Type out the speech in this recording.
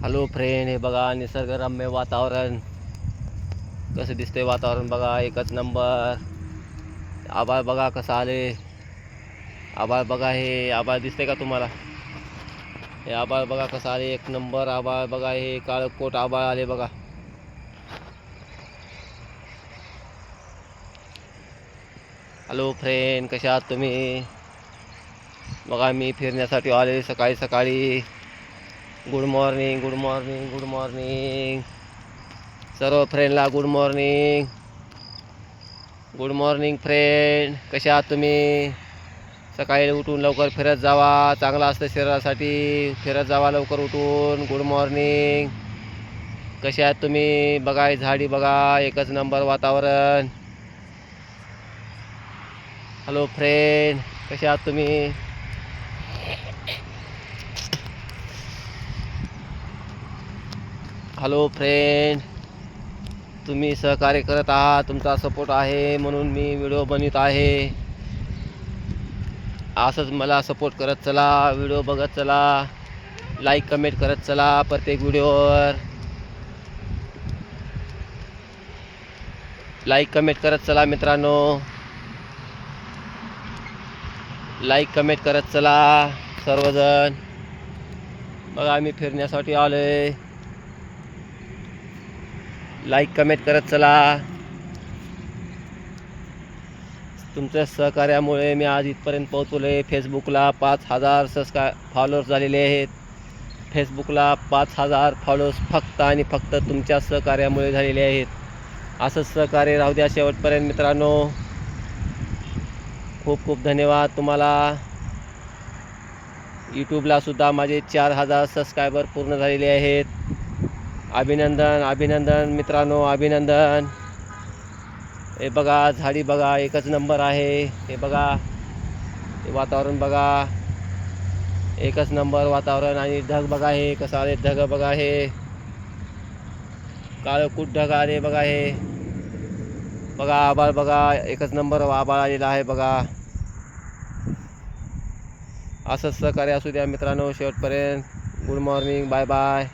Hello friend हे बघा निसर्गरम्य वातावरण. कसं दिसतंय वातावरण बघा एकच नंबर आभाळ बघा कसं आले आभाळ बघा हे आभाळ दिसते का तुम्हाला? हे आभाळ बघा कसं आले एक नंबर आभाळ बघा हे काळकोट आभाळ आले बघा. हॅलो फ्रेंड कशा आहात तुम्ही? बघा मी फिरण्यासाठी आले सकाळी सकाळी good morning good morning good morning. सर्व फ्रेंडला good morning. Good morning friend कसे आहात तुम्ही? सकाळी उठून लवकर फिरत जावा. चांगलं असतं शरीरासाठी. फिरत जावा लवकर उठून. Good morning. कसे आहात तुम्ही? बघा झाडी बघा. एकच नंबर वातावरण. हॅलो फ्रेंड कसे आहात तुम्ही? हॅलो फ्रेंड तुम्ही सहकार्य करत आहात तुमचा सपोर्ट आहे म्हणून मी व्हिडिओ बनवित आहे. असंच मला सपोर्ट करत चला व्हिडिओ बघत चला लाईक कमेंट करत चला प्रत्येक व्हिडिओवर लाईक कमेंट करत चला मित्रांनो. लाईक कमेंट करत चला सर्वजण. बघा आम्ही फिरण्यासाठी आलोय. लाईक कमेंट करत चला. तुमच्या सहकार्यामुळे मी आज इथपर्यंत पोहोचलो आहे फेसबुकला पाच हजार सबस्क्राय फॉलोअर्स झालेले आहेत. फेसबुकला पाच हजार फॉलोअर्स फक्त आणि फक्त तुमच्या सहकार्यामुळे झालेले आहेत. असंच सहकार्य राहू द्या शेवटपर्यंत मित्रांनो. खूप खूप धन्यवाद तुम्हाला. यूट्यूबला सुद्धा माझे चार हजार सबस्क्रायबर पूर्ण झालेले आहेत. अभिनंदन अभिनंदन मित्रांनो अभिनंदन. हे बघा झाडी बघा एकच नंबर आहे. हे बघा हे वातावरण बघा. एकच नंबर वातावरण आणि ढग बघा हे कसं आले ढग बघा हे. काळ कुठ ढग आले बघा हे. बघा आबाळ बघा एकच नंबर आबाळ आलेला आहे बघा. असंच सहकार्य असू द्या मित्रांनो शेवटपर्यंत. Good morning bye bye